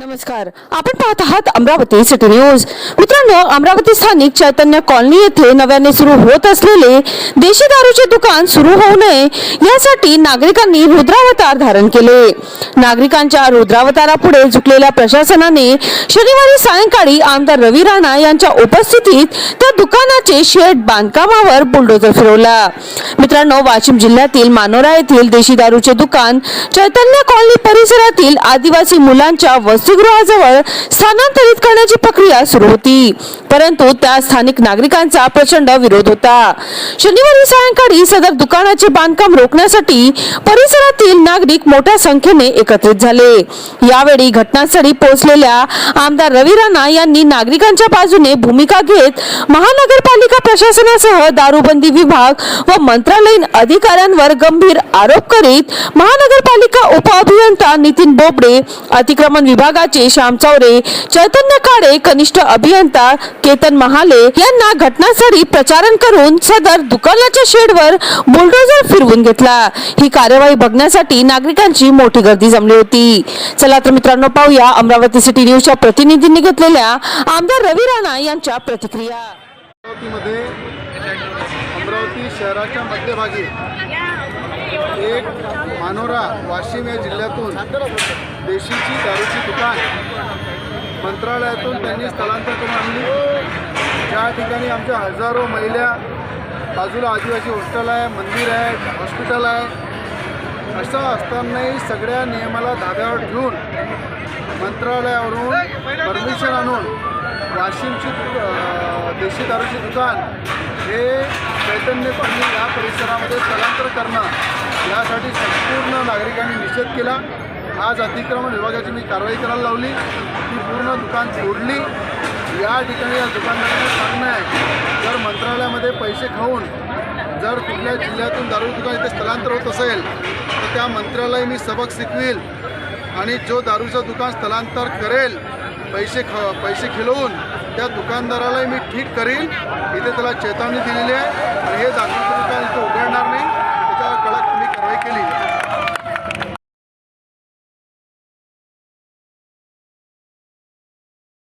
नमस्कार. आपण पाहत आहात अमरावती सिटी न्यूज. मित्रांनो अमरावती स्थानिक चैतन्य कॉलनी येथे नव्याने सुरू होत असलेले देशी दारूचे दुकान सुरू होऊ नये यासाठी नागरिकांनी रुद्रावतार धारण केले. नागरिकांच्या रुद्रावतारापुढे झुकलेल्या प्रशासनाने शनिवारी सायंकाळी आमदार रवी राणा यांच्या उपस्थितीत त्या दुकानाचे शेड बांधकामावर बुलडोजर फिरवला. मित्रांनो वाशिम जिल्ह्यातील मानोरा येथील देशी दारूचे दुकान चैतन्य कॉलनी परिसरातील आदिवासी मुलांच्या वस्तू वसतिगृहाजवळ स्थानांतरित करण्याची प्रक्रिया सुरू होती. परंतु त्या स्थानिक नागरिकांचा प्रचंड विरोध होता. शनिवारी सायंकाळी सदर दुकानाचे बांधकाम रोखण्यासाठी परिसरातील नागरिक मोठ्या संख्येने एकत्रित झाले. यावेळी घटनास्थळी पोहोचलेल्या आमदार रवी राणा यांनी नागरिकांच्या बाजूने भूमिका घेत महानगरपालिका प्रशासनासह दारूबंदी विभाग व मंत्रालयीन अधिकाऱ्यांवर गंभीर आरोप करीत महानगरपालिका अभियंता नितीन बोबडे अतिक्रमण विभागाचे श्याम चौरे चैतन्य काळे कनिष्ठ अभियंता केतन महाले यांना घटनास्थळी प्रचारण करून सदर दुकानाच्या शेडवर बुलडोजर फिरवून घेतला. ही कार्यवाही बघण्यासाठी नागरिकांची मोठी गर्दी जमली होती. चला तर मित्रांनो पाहूया अमरावती सिटी न्यूजच्या प्रतिनिधींनी घेतलेल्या आमदार रवी राणा यांच्या प्रतिक्रिया. अमरावती शहराच्या मध्यभागी एक मानोरा वाशिम या जिल्ह्यातून देशीची दारूची दुकान मंत्रालयातून त्यांनी स्थलांतर करून आणली. ज्या ठिकाणी आमच्या हजारो महिला बाजूला आदिवासी हॉस्टेल आहे मंदिर आहे हॉस्पिटल आहे असं असतानाही सगळ्या नियमाला धाब्यावर ठेवून मंत्रालयावरून परमिशन आणून वाशिमची देशी दारूची दुकान हे चैतन्य पाणी या परिसरामध्ये स्थलांतर करणं यासाठी संपूर्ण नागरिकांनी निषेध केला. आज अतिक्रमण विभागाची मी कारवाई करायला लावली. ती पूर्ण दुकान जोडली या ठिकाणी या दुकानदारांना सांगणं आहे जर मंत्रालयामध्ये पैसे खाऊन जर कुठल्या जिल्ह्यातून दारू दुकान इथे स्थलांतर होत असेल तर त्या मंत्रालय मी सबक शिकवेल. आणि जो दारूचं दुकान स्थलांतर करेल पैसे ख पैसे खिलवून त्या दुकानदारालाही मी ठीक करील इथे त्याला चेतावणी दिलेली आहे. आणि हे दारू दुकान इथं